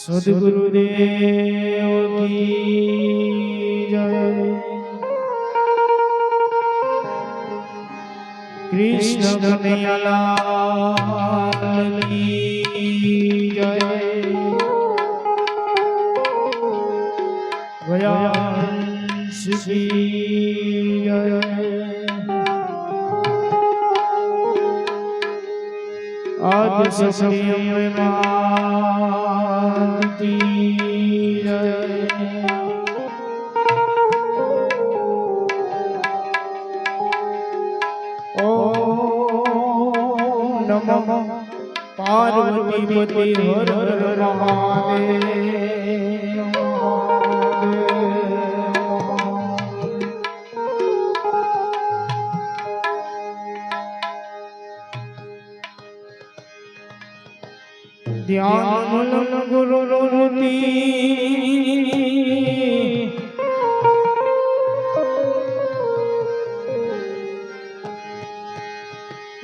सदगुरुदेव की जय। कृष्ण कन्हैयालाल की जय। भयान जय। आज ससमय में માતી જય હર હર મહાદેવ. ધ્યાન ગુરુ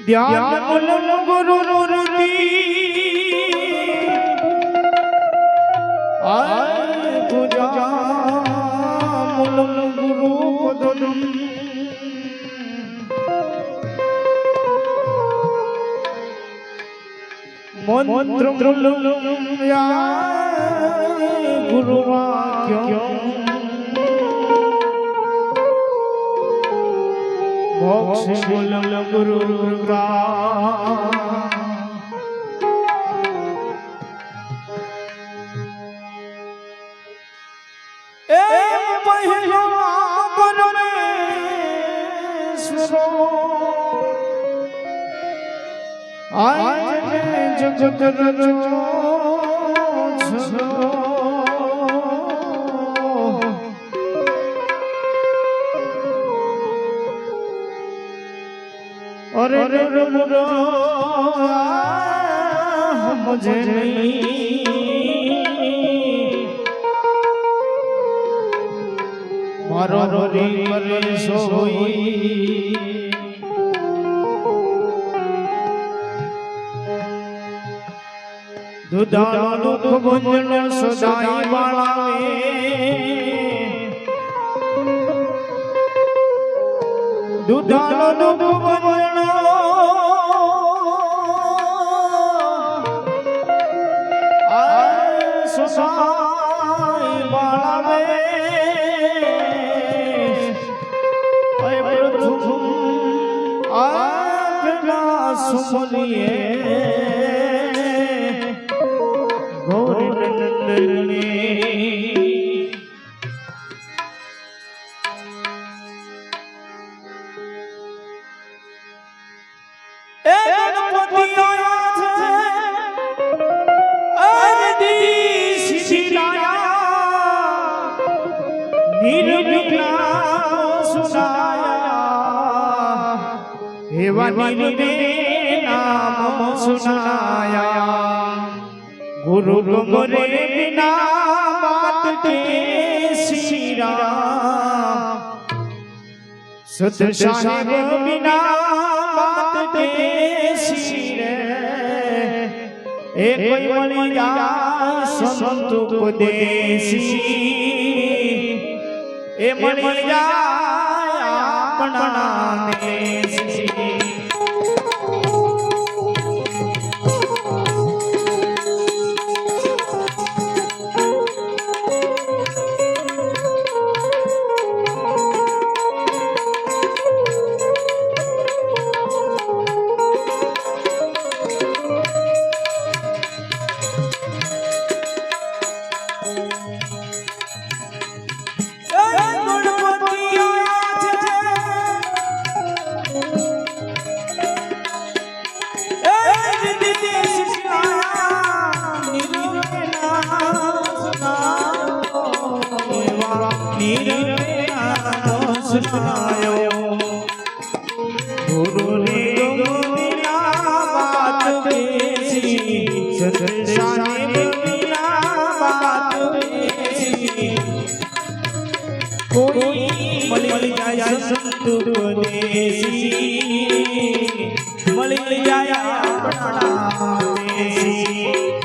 ધ્યાન ગુરુ મંત્રમ ગુરુવાક્યમ મોક્ષ મૂલમ ગુરુ એમ પહેલો પરમેશ્વરો આજ જગત રજો અરે રે રે મુરો મુझे નહીં મારો રોરી કરે સોઈ દુધાનો દુઃખ ગુંજન સદાઈ બાળાવે. દુધાનો દુઃખ ગુંજન. આ સદાઈ બાળાવે. અય પ્રથમ સુમલીએ. નંદની એ ગણપતિ આયા છે અરદી શિશિલાયા નિર્વિઘ્ના સુનાયા એવા નિર્વે નામ સુનાયા ગુરુ ગુમરે બિના બાત કે શ્રી રામ સત સાહેબ બિના બાત કે આપણા દેશી. મળી જાય આપણા દેશી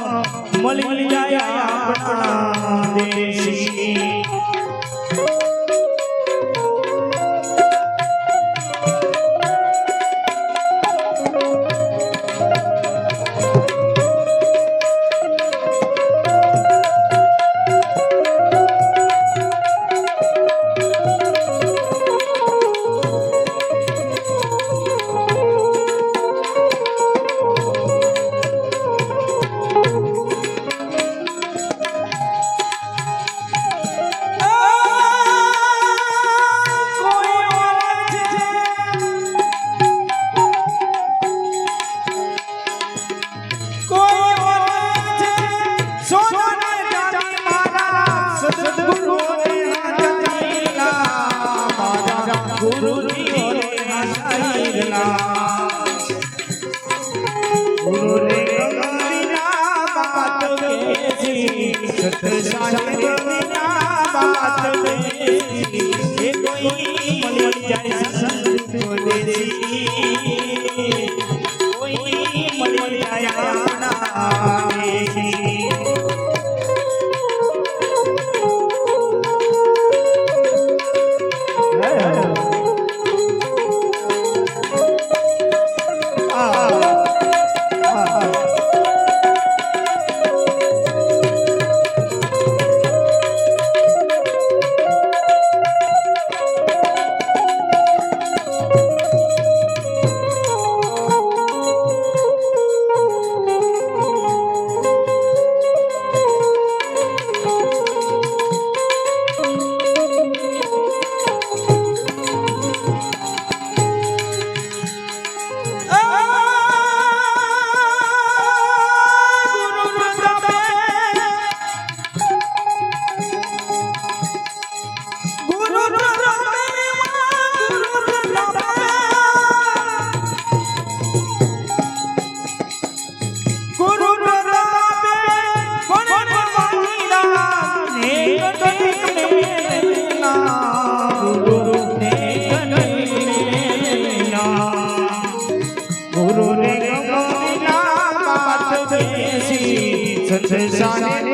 મળી જાય આપણા કોઈ મળી જાય સંત બોલે Sonic.